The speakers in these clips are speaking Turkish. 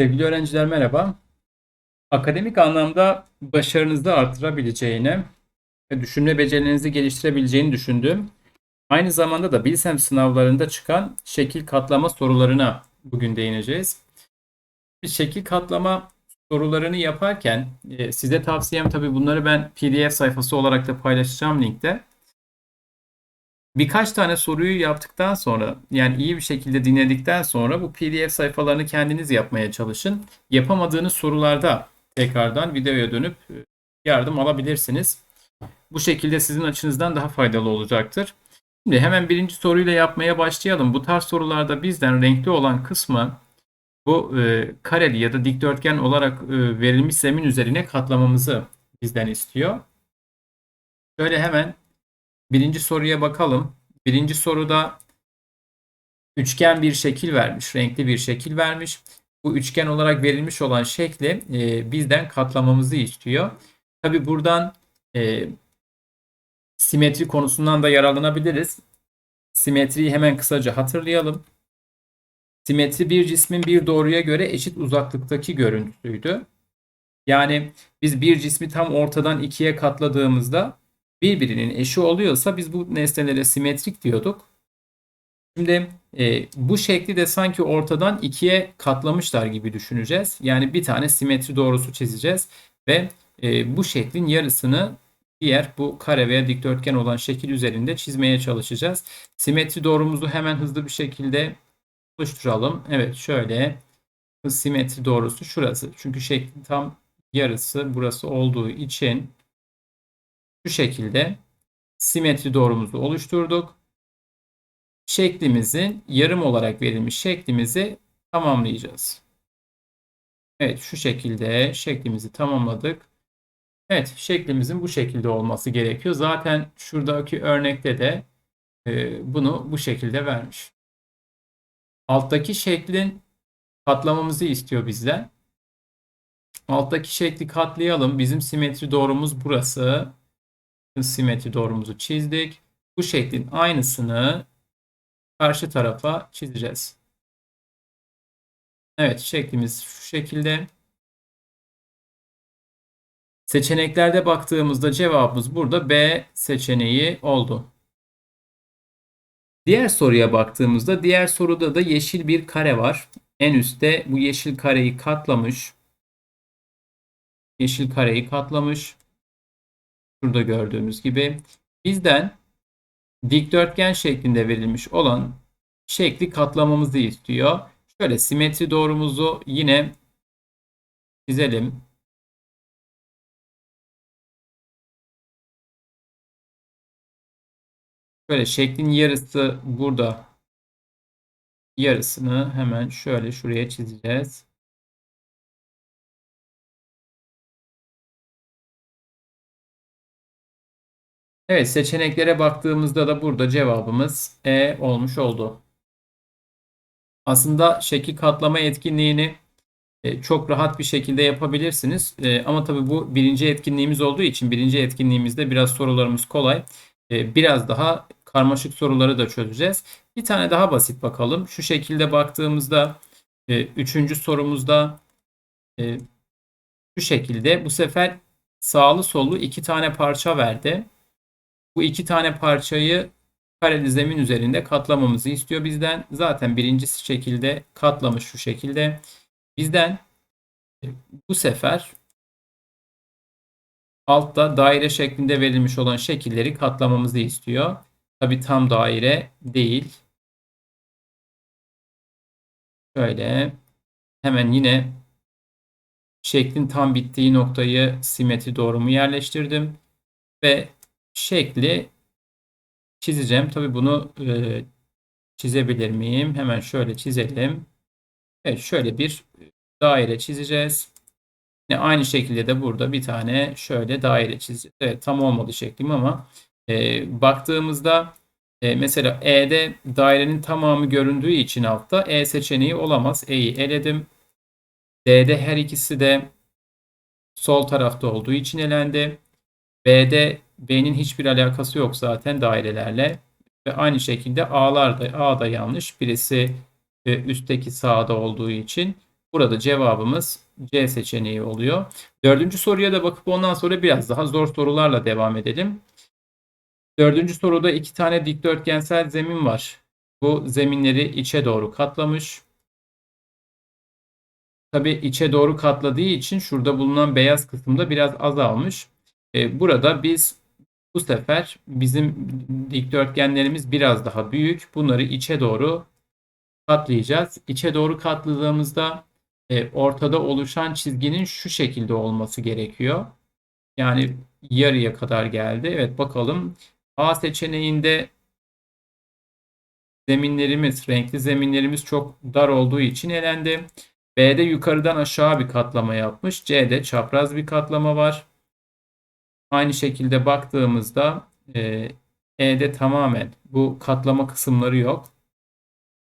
Sevgili öğrenciler merhaba. Akademik anlamda başarınızı artırabileceğini ve düşünme becerilerinizi geliştirebileceğini düşündüğüm, aynı zamanda da Bilsem sınavlarında çıkan şekil katlama sorularına bugün değineceğiz. Bir şekil katlama sorularını yaparken e, size tavsiyem tabii bunları ben PDF sayfası olarak da paylaşacağım linkte. Birkaç tane soruyu yaptıktan sonra yani iyi bir şekilde dinledikten sonra bu PDF sayfalarını kendiniz yapmaya çalışın. Yapamadığınız sorularda tekrardan videoya dönüp e, yardım alabilirsiniz. Bu şekilde sizin açınızdan daha faydalı olacaktır. Şimdi hemen birinci soruyla yapmaya başlayalım. Bu tarz sorularda bizden renkli olan kısmı bu e, kareli ya da dikdörtgen olarak e, verilmiş zemin üzerine katlamamızı bizden istiyor. Şöyle hemen Birinci soruya bakalım. Birinci soruda üçgen bir şekil vermiş. Renkli bir şekil vermiş. Bu üçgen olarak verilmiş olan şekli e, bizden katlamamızı istiyor. Tabi buradan e, simetri konusundan da yararlanabiliriz. Simetriyi hemen kısaca hatırlayalım. Simetri bir cismin bir doğruya göre eşit uzaklıktaki görüntüsüydü. Yani biz bir cismi tam ortadan ikiye katladığımızda birbirinin eşi oluyorsa biz bu nesnelere simetrik diyorduk. Şimdi e, bu şekli de sanki ortadan ikiye katlamışlar gibi düşüneceğiz. Yani bir tane simetri doğrusu çizeceğiz ve e, bu şeklin yarısını diğer bu kare veya dikdörtgen olan şekil üzerinde çizmeye çalışacağız. Simetri doğrumuzu hemen hızlı bir şekilde oluşturalım. Evet şöyle simetri doğrusu şurası. Çünkü şeklin tam yarısı burası olduğu için şu şekilde simetri doğrumuzu oluşturduk. Şeklimizin yarım olarak verilmiş şeklimizi tamamlayacağız. Evet şu şekilde şeklimizi tamamladık. Evet şeklimizin bu şekilde olması gerekiyor. Zaten şuradaki örnekte de e, bunu bu şekilde vermiş. Alttaki şeklin katlamamızı istiyor bizden. Alttaki şekli katlayalım. Bizim simetri doğrumuz burası simetri doğrumuzu çizdik. Bu şeklin aynısını karşı tarafa çizeceğiz. Evet şeklimiz şu şekilde. Seçeneklerde baktığımızda cevabımız burada B seçeneği oldu. Diğer soruya baktığımızda diğer soruda da yeşil bir kare var. En üstte bu yeşil kareyi katlamış. Yeşil kareyi katlamış. Şurada gördüğümüz gibi bizden dikdörtgen şeklinde verilmiş olan şekli katlamamızı istiyor. Şöyle simetri doğrumuzu yine çizelim. Şöyle şeklin yarısı burada. Yarısını hemen şöyle şuraya çizeceğiz. Evet seçeneklere baktığımızda da burada cevabımız E olmuş oldu. Aslında şekil katlama etkinliğini e, çok rahat bir şekilde yapabilirsiniz. E, ama tabii bu birinci etkinliğimiz olduğu için birinci etkinliğimizde biraz sorularımız kolay. E, biraz daha karmaşık soruları da çözeceğiz. Bir tane daha basit bakalım. Şu şekilde baktığımızda üçüncü sorumuzda şu şekilde bu sefer sağlı sollu iki tane parça verdi. Bu iki tane parçayı kareli zemin üzerinde katlamamızı istiyor bizden. Zaten birincisi şekilde katlamış şu şekilde. Bizden bu sefer altta daire şeklinde verilmiş olan şekilleri katlamamızı istiyor. Tabi tam daire değil. Şöyle hemen yine şeklin tam bittiği noktayı simetri doğrumu yerleştirdim ve şekli çizeceğim. Tabii bunu e, çizebilir miyim? Hemen şöyle çizelim. Evet şöyle bir daire çizeceğiz. Yine aynı şekilde de burada bir tane şöyle daire çizeceğiz. Evet tam olmadı şeklim ama e, baktığımızda e, mesela E'de dairenin tamamı göründüğü için altta E seçeneği olamaz. E'yi eledim. D'de her ikisi de sol tarafta olduğu için elendi. B'de B'nin hiçbir alakası yok zaten dairelerle. Ve aynı şekilde A'lar da A da yanlış. Birisi e, üstteki sağda olduğu için Burada cevabımız C seçeneği oluyor. Dördüncü soruya da bakıp ondan sonra biraz daha zor sorularla devam edelim. Dördüncü soruda iki tane dikdörtgensel zemin var. Bu zeminleri içe doğru katlamış. Tabi içe doğru katladığı için şurada bulunan beyaz kısımda biraz azalmış. E, burada biz bu sefer bizim dikdörtgenlerimiz biraz daha büyük. Bunları içe doğru katlayacağız. İçe doğru katladığımızda e, ortada oluşan çizginin şu şekilde olması gerekiyor. Yani yarıya kadar geldi. Evet bakalım. A seçeneğinde zeminlerimiz, renkli zeminlerimiz çok dar olduğu için elendi. B'de yukarıdan aşağı bir katlama yapmış. C'de çapraz bir katlama var. Aynı şekilde baktığımızda e, E'de tamamen bu katlama kısımları yok.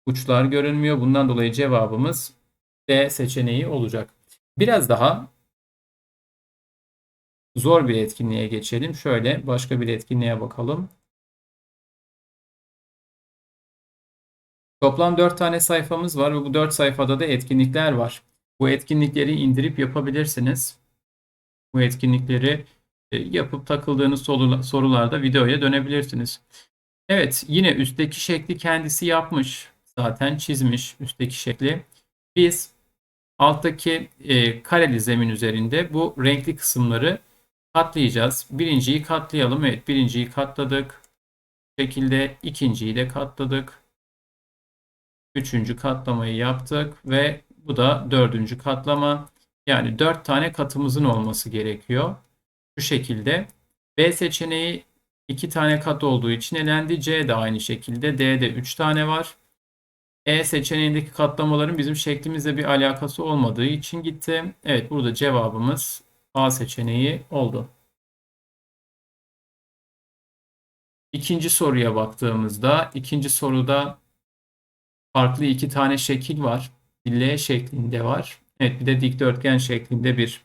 Uçlar görünmüyor. Bundan dolayı cevabımız D seçeneği olacak. Biraz daha zor bir etkinliğe geçelim. Şöyle başka bir etkinliğe bakalım. Toplam 4 tane sayfamız var ve bu 4 sayfada da etkinlikler var. Bu etkinlikleri indirip yapabilirsiniz. Bu etkinlikleri yapıp takıldığınız sorularda videoya dönebilirsiniz. Evet yine üstteki şekli kendisi yapmış. Zaten çizmiş üstteki şekli. Biz alttaki e, kareli zemin üzerinde bu renkli kısımları katlayacağız. Birinciyi katlayalım. Evet birinciyi katladık. Bu şekilde ikinciyi de katladık. Üçüncü katlamayı yaptık ve bu da dördüncü katlama. Yani dört tane katımızın olması gerekiyor. Şu şekilde. B seçeneği iki tane kat olduğu için elendi. C de aynı şekilde. D'de üç tane var. E seçeneğindeki katlamaların bizim şeklimizle bir alakası olmadığı için gitti. Evet burada cevabımız A seçeneği oldu. İkinci soruya baktığımızda ikinci soruda farklı iki tane şekil var. L şeklinde var. Evet bir de dikdörtgen şeklinde bir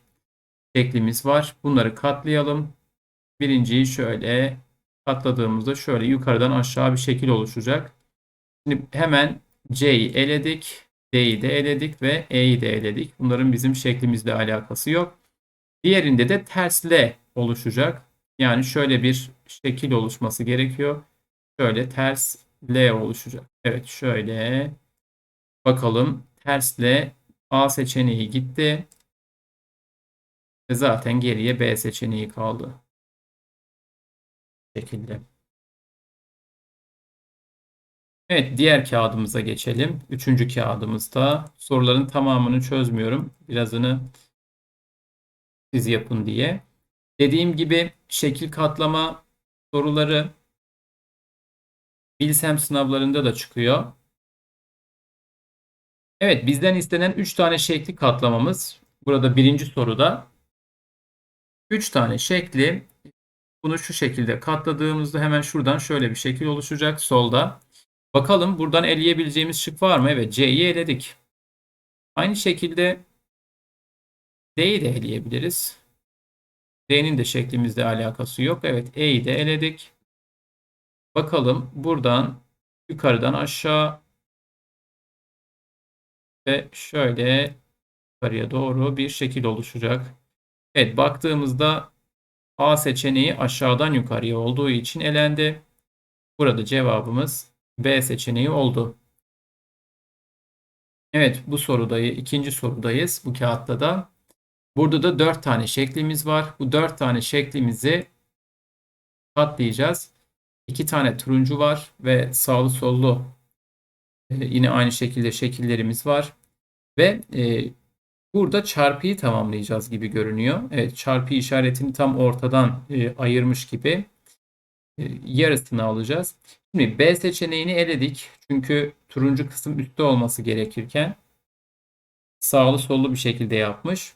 şeklimiz var. Bunları katlayalım. Birinciyi şöyle katladığımızda şöyle yukarıdan aşağı bir şekil oluşacak. Şimdi hemen C'yi eledik. D'yi de eledik ve E'yi de eledik. Bunların bizim şeklimizle alakası yok. Diğerinde de ters L oluşacak. Yani şöyle bir şekil oluşması gerekiyor. Şöyle ters L oluşacak. Evet şöyle bakalım. Ters L A seçeneği gitti. Ve zaten geriye B seçeneği kaldı. Bu şekilde. Evet diğer kağıdımıza geçelim. Üçüncü kağıdımızda soruların tamamını çözmüyorum. Birazını siz yapın diye. Dediğim gibi şekil katlama soruları Bilsem sınavlarında da çıkıyor. Evet bizden istenen 3 tane şekli katlamamız. Burada birinci soruda 3 tane şekli bunu şu şekilde katladığımızda hemen şuradan şöyle bir şekil oluşacak solda. Bakalım buradan eleyebileceğimiz şık var mı? Evet C'yi eledik. Aynı şekilde D'yi de eleyebiliriz. D'nin de şeklimizle alakası yok. Evet E'yi de eledik. Bakalım buradan yukarıdan aşağı ve şöyle yukarıya doğru bir şekil oluşacak. Evet baktığımızda A seçeneği aşağıdan yukarıya olduğu için elendi. Burada cevabımız B seçeneği oldu. Evet bu sorudayız. ikinci sorudayız bu kağıtta da. Burada da 4 tane şeklimiz var. Bu 4 tane şeklimizi katlayacağız. 2 tane turuncu var ve sağlı sollu e, yine aynı şekilde şekillerimiz var. Ve e, burada çarpıyı tamamlayacağız gibi görünüyor. Evet çarpı işaretini tam ortadan e, ayırmış gibi yarısını alacağız. Şimdi B seçeneğini eledik. Çünkü turuncu kısım üstte olması gerekirken sağlı sollu bir şekilde yapmış.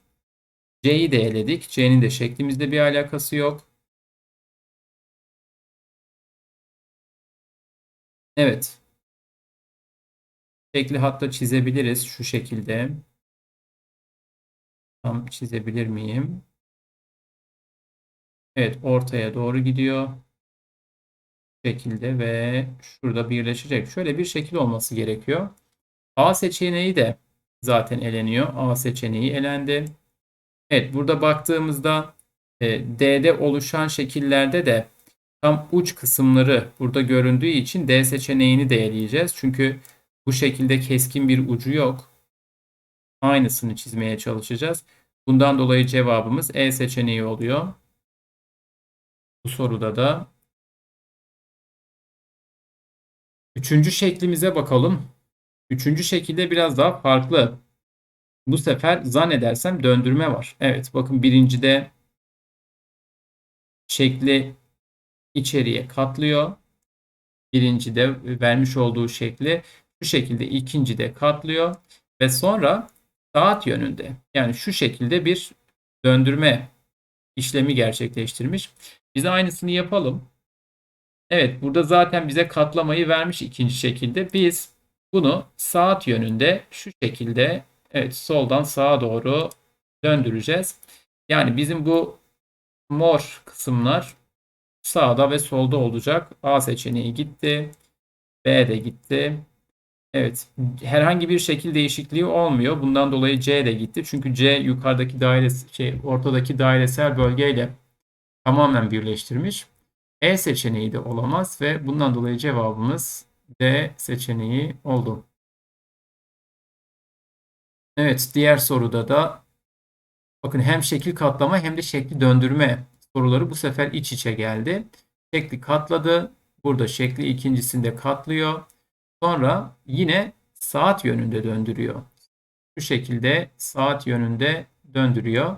C'yi de eledik. C'nin de şeklimizde bir alakası yok. Evet. Şekli hatta çizebiliriz şu şekilde. Tam çizebilir miyim? Evet ortaya doğru gidiyor şekilde ve şurada birleşecek. Şöyle bir şekil olması gerekiyor. A seçeneği de zaten eleniyor. A seçeneği elendi. Evet burada baktığımızda e, D'de oluşan şekillerde de tam uç kısımları burada göründüğü için D seçeneğini de eleyeceğiz. Çünkü bu şekilde keskin bir ucu yok. Aynısını çizmeye çalışacağız. Bundan dolayı cevabımız E seçeneği oluyor. Bu soruda da üçüncü şeklimize bakalım. Üçüncü şekilde biraz daha farklı. Bu sefer zannedersem döndürme var. Evet bakın birincide şekli içeriye katlıyor. Birincide vermiş olduğu şekli şu şekilde ikincide katlıyor ve sonra saat yönünde yani şu şekilde bir döndürme işlemi gerçekleştirmiş. Biz aynısını yapalım. Evet burada zaten bize katlamayı vermiş ikinci şekilde. Biz bunu saat yönünde şu şekilde evet soldan sağa doğru döndüreceğiz. Yani bizim bu mor kısımlar sağda ve solda olacak. A seçeneği gitti. B de gitti. Evet. Herhangi bir şekil değişikliği olmuyor. Bundan dolayı C de gitti. Çünkü C yukarıdaki daire şey ortadaki dairesel bölgeyle tamamen birleştirmiş. E seçeneği de olamaz ve bundan dolayı cevabımız D seçeneği oldu. Evet, diğer soruda da bakın hem şekil katlama hem de şekli döndürme soruları bu sefer iç içe geldi. Şekli katladı. Burada şekli ikincisinde katlıyor. Sonra yine saat yönünde döndürüyor. Bu şekilde saat yönünde döndürüyor.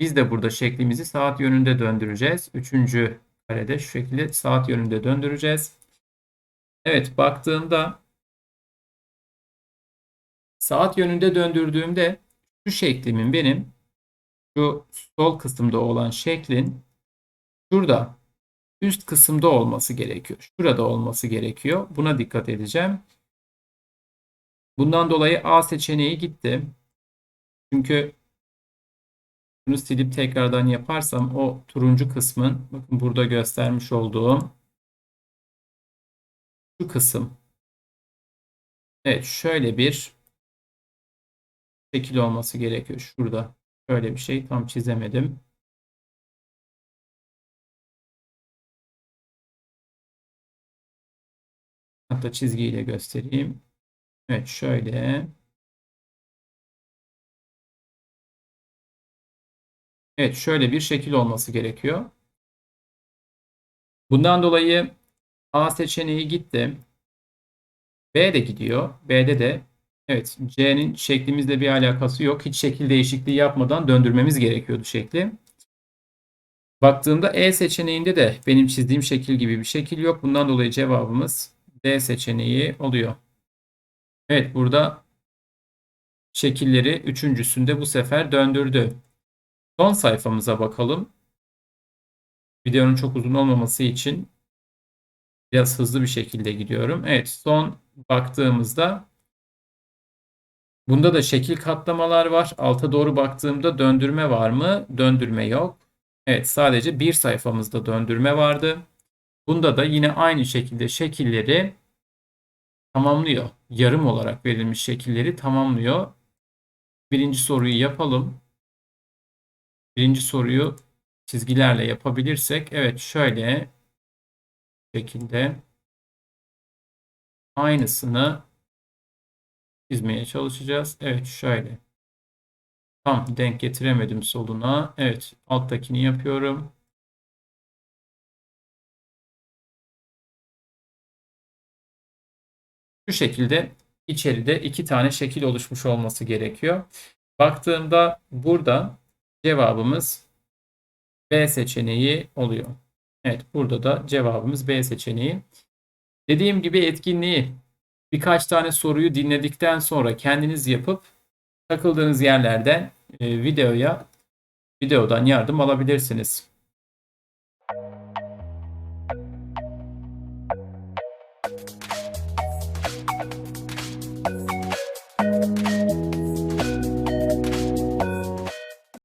Biz de burada şeklimizi saat yönünde döndüreceğiz. Üçüncü karede şu şekilde saat yönünde döndüreceğiz. Evet baktığında saat yönünde döndürdüğümde şu şeklimin benim şu sol kısımda olan şeklin şurada üst kısımda olması gerekiyor. Şurada olması gerekiyor. Buna dikkat edeceğim. Bundan dolayı A seçeneği gitti. Çünkü bunu silip tekrardan yaparsam o turuncu kısmın bakın burada göstermiş olduğum şu kısım. Evet şöyle bir şekil olması gerekiyor. Şurada şöyle bir şey tam çizemedim. Hatta çizgiyle göstereyim. Evet şöyle. Evet şöyle bir şekil olması gerekiyor. Bundan dolayı A seçeneği gitti. B de gidiyor. B'de de evet C'nin şeklimizle bir alakası yok. Hiç şekil değişikliği yapmadan döndürmemiz gerekiyordu şekli. Baktığımda E seçeneğinde de benim çizdiğim şekil gibi bir şekil yok. Bundan dolayı cevabımız D seçeneği oluyor. Evet burada şekilleri üçüncüsünde bu sefer döndürdü. Son sayfamıza bakalım. Videonun çok uzun olmaması için biraz hızlı bir şekilde gidiyorum. Evet son baktığımızda bunda da şekil katlamalar var. Alta doğru baktığımda döndürme var mı? Döndürme yok. Evet sadece bir sayfamızda döndürme vardı. Bunda da yine aynı şekilde şekilleri tamamlıyor. Yarım olarak verilmiş şekilleri tamamlıyor. Birinci soruyu yapalım. Birinci soruyu çizgilerle yapabilirsek evet şöyle şekilde aynısını çizmeye çalışacağız. Evet şöyle. Tam denk getiremedim soluna. Evet alttakini yapıyorum. Şu şekilde içeride iki tane şekil oluşmuş olması gerekiyor. Baktığımda burada cevabımız B seçeneği oluyor. Evet burada da cevabımız B seçeneği. Dediğim gibi etkinliği birkaç tane soruyu dinledikten sonra kendiniz yapıp takıldığınız yerlerden e, videoya videodan yardım alabilirsiniz.